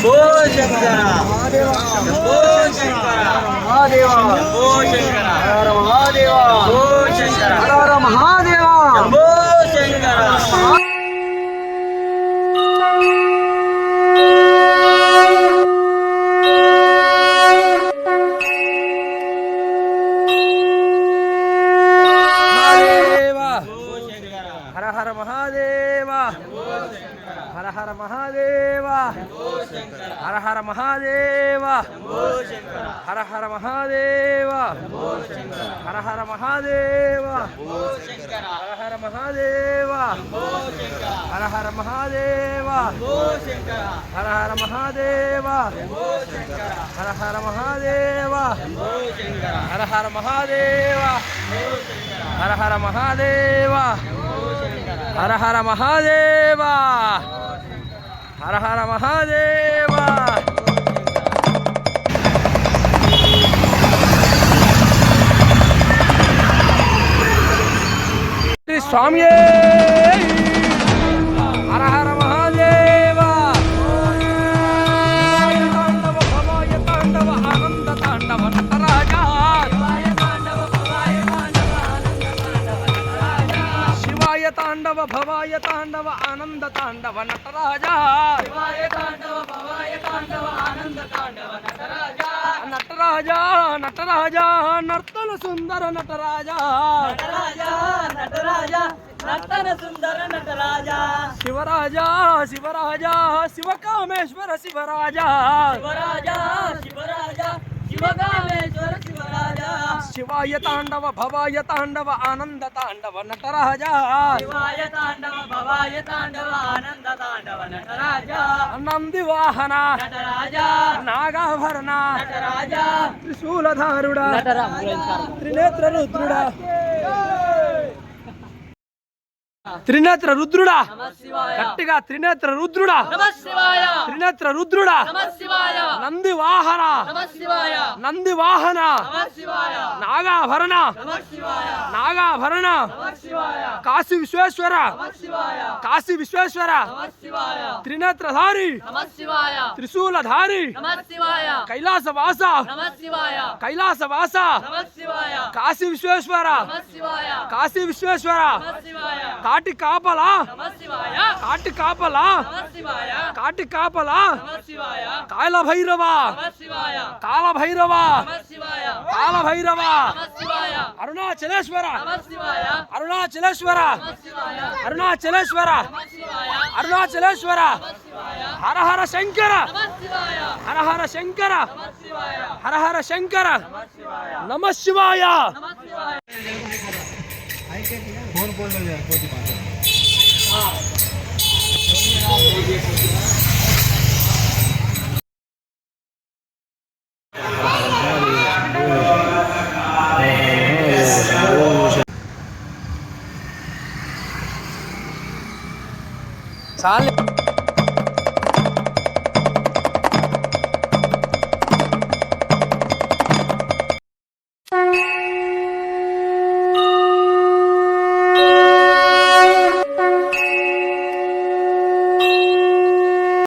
शंभो शंकरा. शंभो शंकरा. शंभो शंकरा. హర హర మహాదేవ హర హర మహాదేవ హర హర మహాదేవ హర హర మహాదేవ హర హర మహాదేవ హర హర మహాదేవ హర హర మహాదేవ హర హర మహాదేవ హర హర మహాదేవ హర హర మహాదేవ హర హర మహాదేవ! హర హర మహాదేవ! స్వామి తాండవ భవాయ తాండవ ఆనంద తాండవ నటరాజా. శివాయ తాండవ భవాయ తాండవ ఆనంద తాండవ నటరాజా. నటరాజా నటరాజా నర్తన సుందర నటరాజా. నటరాజా నటరాజా నర్తన సుందర నటరాజా. శివరాజా శివరాజా శివకామేశ్వర శివరాజా. శివరాజా శివరాజా శివకామేశ్వర శివరాజా. శివాయ తాండవ భవాయ తాండవ ఆనంద తాండవ నటరాజా. తాండవ భవాయ తాండవ ఆనంద తాండవ నటరాజా. నంది వాహన. నటరాజా. నాగాభరణ. నటరాజా. త్రిశూలధారుడా. త్రినేత్ర రుద్రుడా. త్రినేత్ర రుద్రుడా. గట్టిగా త్రినేత్ర రుద్రుడా. త్రినేత్ర రుద్రుడా. నంది వాహన నంది వాహన నాగాభరణ. నాగాభరణ. కాశీ విశ్వేశ్వర. కాశీ విశ్వేశ్వర. త్రినేత్రధారి త్రిశూలధారి కైలాసవాస కైలాసవాస కాశీ విశ్వేశ్వర. కాశీ విశ్వేశ్వర. కాటి కాపలా? కాటి కాపలా? కాటి కాపలా? కాల భైరవా కాల భైరవా కాల భైరవా అరుణాచలేశ్వర? అరుణాచలేశ్వర? అరుణాచలేశ్వర? అరుణాచలేశ్వర? హర హర శంకర? హర హర శంకర? హర హర శంకర? నమ శివాయ ఫోన్ ఫోన్లో కోటి చాలే